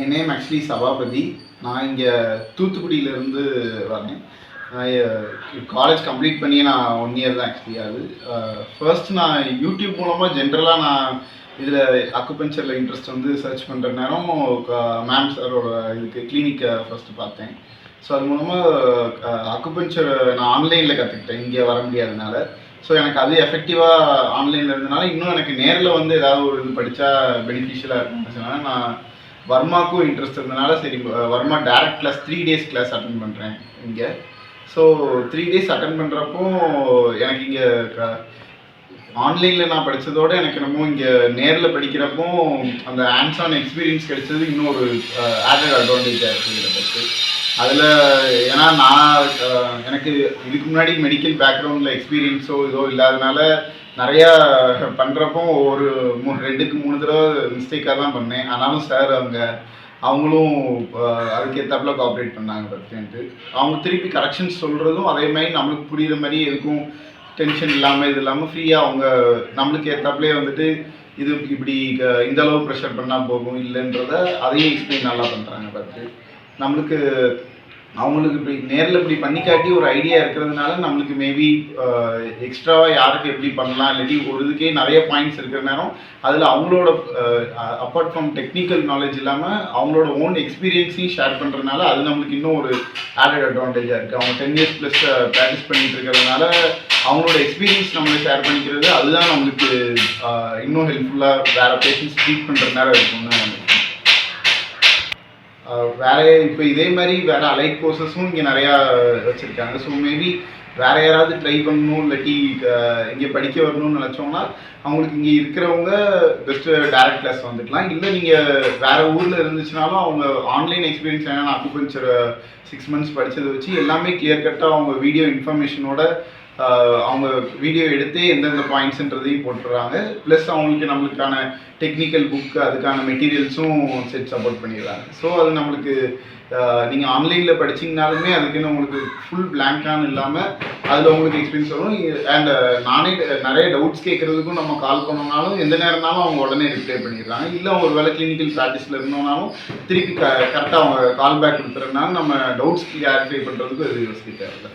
என் name actually Sabapathi. நான் இங்கே தூத்துக்குடியிலேருந்து வரேன் காலேஜ் கம்ப்ளீட் பண்ணி நான் ஒன் இயர் தான் ஆக்சுவலி ஆகுது. ஃபர்ஸ்ட் நான் யூடியூப் மூலமாக ஜென்ரலாக நான் இதில் அக்குபஞ்சரில் இன்ட்ரெஸ்ட் வந்து சர்ச் பண்ணுற நேரம் மேம் சாரோட இதுக்கு கிளினிக்கை ஃபஸ்ட்டு பார்த்தேன். ஸோ அது மூலமாக அக்குபஞ்சர் நான் ஆன்லைனில் கற்றுக்கிட்டேன் இங்கே வர முடியாதனால. ஸோ எனக்கு அது எஃபெக்டிவாக ஆன்லைனில் இருந்தனால இன்னும் எனக்கு நேரில் வந்து ஏதாவது ஒரு இது படித்தா பெனிஃபிஷியலாக இருக்கும் நான் வர்மாக்கும் இன்ட்ரெஸ்ட் இருந்தனால சரி வ- Varma direct class three days class attend பண்ணுறேன் இங்கே. ஸோ த்ரீ டேஸ் அட்டன் பண்ணுறப்போ எனக்கு இங்கே க ஆன்லைனில் நான் படித்ததோட எனக்கு என்னமோ இங்கே நேரில் படிக்கிறப்போ அந்த ஹேண்ட்ஸ் ஆன் எக்ஸ்பீரியன்ஸ் கிடைச்சது இன்னும் ஒரு ஆடட் அட்வான்டேஜாக இருக்குது பற்றி அதில் ஏன்னா நான் எனக்கு இதுக்கு முன்னாடி மெடிக்கல் பேக்ரவுண்டில் எக்ஸ்பீரியன்ஸோ இதோ இல்லாதனால நிறையா பண்ணுறப்போ ஒரு மூ ரெண்டுக்கு மூணு தடவை மிஸ்டேக்காக தான் பண்ணேன். ஆனாலும் சார் அவங்க அவங்களும் அதுக்கேற்றாப்புல கோஆப்ரேட் பண்ணாங்க பர்ஃபெக்ட்டு அவங்க திருப்பி கரெக்ஷன்ஸ் சொல்கிறதும் அதே மாதிரி நம்மளுக்கு புரியுற மாதிரி எதுக்கும் டென்ஷன் இல்லாமல் இது இல்லாமல் ஃப்ரீயாக அவங்க நம்மளுக்கு ஏற்றாப்புலே வந்துட்டு இது இப்படி இந்த அளவு ப்ரெஷர் பண்ணால் போகும் இல்லைன்றத அதையும் எக்ஸ்பிளைன் நல்லா பண்ணுறாங்க பார்த்து. நம்மளுக்கு அவங்களுக்கு இப்படி நேரில் இப்படி பண்ணி காட்டி ஒரு ஐடியா இருக்கிறதுனால நம்மளுக்கு மேபி எக்ஸ்ட்ராவாக யாருக்கு எப்படி பண்ணலாம் இல்லாட்டி ஒரு இதுக்கே நிறைய பாயிண்ட்ஸ் இருக்கிற நேரம் அதில் அவங்களோட அப்பார்ட் ஃப்ரம் டெக்னிக்கல் நாலேஜ் இல்லாமல் அவங்களோட ஓன் எக்ஸ்பீரியன்ஸையும் ஷேர் பண்ணுறதுனால அது நம்மளுக்கு இன்னும் ஒரு ஆடட் அட்வான்டேஜாக இருக்குது அவங்க டென் இயர்ஸ் ப்ளஸ் ப்ராக்டிஸ் பண்ணிட்டு இருக்கிறதுனால அவங்களோட எக்ஸ்பீரியன்ஸ் நம்மளை ஷேர் பண்ணிக்கிறது அதுதான் நம்மளுக்கு இன்னும் ஹெல்ப்ஃபுல்லாக வேறு பேஷன்ஸ் ட்ரீட் பண்ணுற நேரம் இருக்கும்னு வேற இப்போ இதே மாதிரி வேற அலைட் கோர்சஸும் இங்கே நிறையா வச்சுருக்காங்க. ஸோ மேபி வேற யாராவது ட்ரை பண்ணணும் இல்லாட்டி இங்கே படிக்க வரணும்னு நினச்சோம்னா அவங்களுக்கு இங்கே இருக்கிறவங்க பெஸ்ட்டு டேரக்ட் கிளாஸ் வந்துக்கலாம் இல்லை நீங்கள் வேற ஊரில் இருந்துச்சுனாலும் அவங்க ஆன்லைன் எக்ஸ்பீரியன்ஸ் என்னென்னா அக்குபஞ்சர் சிக்ஸ் மந்த்ஸ் படித்ததை வச்சு எல்லாமே கிளியர் கட்டாக அவங்க வீடியோ இன்ஃபர்மேஷனோட அவங்க வீடியோ எடுத்து எந்தெந்த பாயிண்ட்ஸ்ன்றதையும் போட்டுடுறாங்க. ப்ளஸ் அவங்களுக்கு நம்மளுக்கான டெக்னிக்கல் புக் அதுக்கான மெட்டீரியல்ஸும் செட் சப்போர்ட் பண்ணிடுறாங்க. ஸோ அது நம்மளுக்கு நீங்கள் ஆன்லைனில் படிச்சிங்கனாலுமே அதுக்குன்னு உங்களுக்கு ஃபுல் பிளாங்கான இல்லாமல் அதில் உங்களுக்கு எக்ஸ்பீரியன்ஸ் வரும். அண்ட் நானே நிறைய டவுட்ஸ் கேட்குறதுக்கும் நம்ம கால் பண்ணோம்னாலும் எந்த நேரம்னாலும் அவங்க உடனே ரிப்ளை பண்ணிடுறாங்க. இல்லை ஒரு வேலை கிளினிக்கல் ப்ராக்டிஸில் இருந்தோம்னாலும் திருப்பி க கரெக்டாக அவங்க கால் பேக் கொடுத்துறதுனால நம்ம டவுட்ஸ் கிளாரிஃபை பண்ணுறதுக்கு அது யோசிக்க தேவையில்லை.